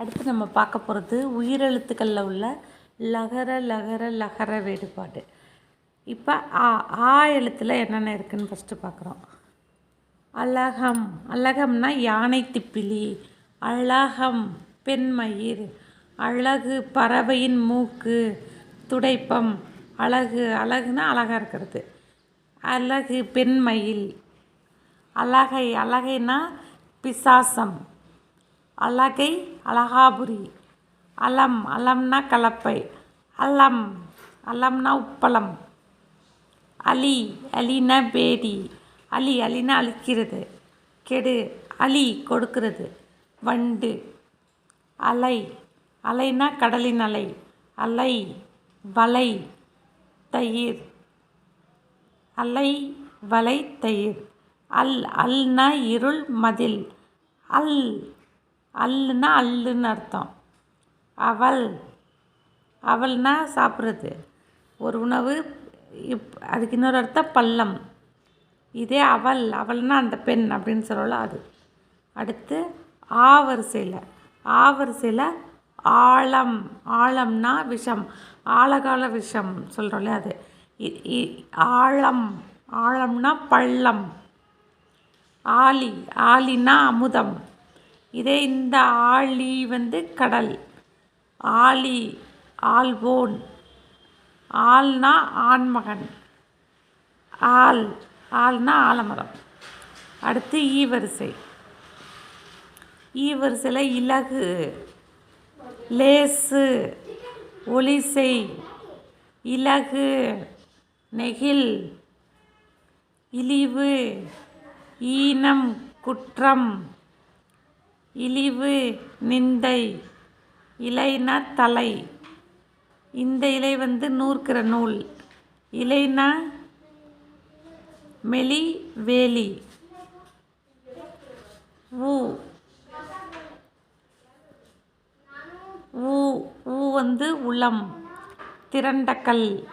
அடுத்து நம்ம பார்க்க போகிறது உயிரெழுத்துக்களில் உள்ள லகர லகர லகர வேறுபாடு. இப்போ ஆ ஆ எழுத்தில் என்னென்ன இருக்குதுன்னு ஃபஸ்ட்டு பார்க்குறோம். அழகம். அழகம்னா யானை திப்பிலி அழகம் பெண்மயிர். அழகு பறவையின் மூக்கு. துடைப்பம். அழகு. அழகுனா அழகாக இருக்கிறது. அழகு பெண்மயில். அழகை அழகைனா பிசாசம். அழகை அழகாபுரி. அலம் அலம்னா கலப்பை. அலம் அலம்னா உப்பளம். அலி அலினா பேடி அலி அலினா அழிக்கிறது. கெடு அலி கொடுக்கிறது. வண்டு அலை. அலைனா கடலின் அலை. அலை வலை தயிர். அலை வலை தயிர். அல் அல்னா இருள் மதில். அல் அல்லுன்னா அல்லுன்னு அர்த்தம். அவள் அவள்னா சாப்பிட்றது. ஒரு உணவு இப் அதுக்கு இன்னொரு அர்த்தம் பள்ளம். இதே அவள் அவள்னா அந்த பெண் அப்படின்னு சொல்லல அது. அடுத்து ஆவரிசையில். ஆவரிசையில் ஆழம். ஆழம்னா விஷம். ஆழகால விஷம் சொல்கிறோம்ல அது. இ- இ- ஆழம். ஆழம்னா பள்ளம். ஆழி ஆலினா அமுதம். இதே இந்த ஆழி வந்து கடல். ஆழி ஆள்போன் ஆள்னா ஆண்மகன். ஆள் ஆள்னா ஆலமரம். அடுத்து ஈ வரிசை. ஈ வரிசையில் இலகு லேசு ஒலிசை இலகு நெகில் இழிவு ஈனம் குற்றம். இழிவு நிந்தை இலைனா தலை. இந்த இலை வந்து நூற்கிற நூல். இலைனா மெலி வேலி. ஊ. ஊ. ஊ வந்து உளம் திரண்டக்கல்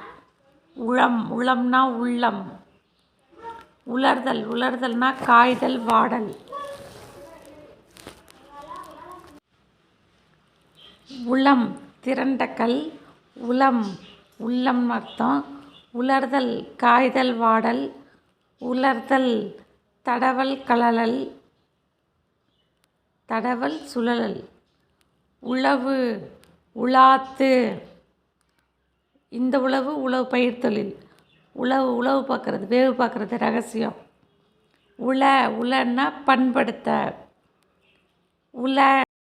உளம் உளம்னா உள்ளம். உலர்தல் உலர்தல்னா காய்தல் வாடல். உளம் திரண்ட கல் உளம் உள்ளம் அர்த்தம். உலர்தல் காய்தல் வாடல் உலர்தல் தடவல் கலலல் தடவல் சுழலல். உழவு உலாத்து. இந்த உழவு உழவு பயிர் தொழில். உழவு உழவு பார்க்குறது வேவு பார்க்குறது ரகசியம். உல உலன்னா பண்படுத்த. உல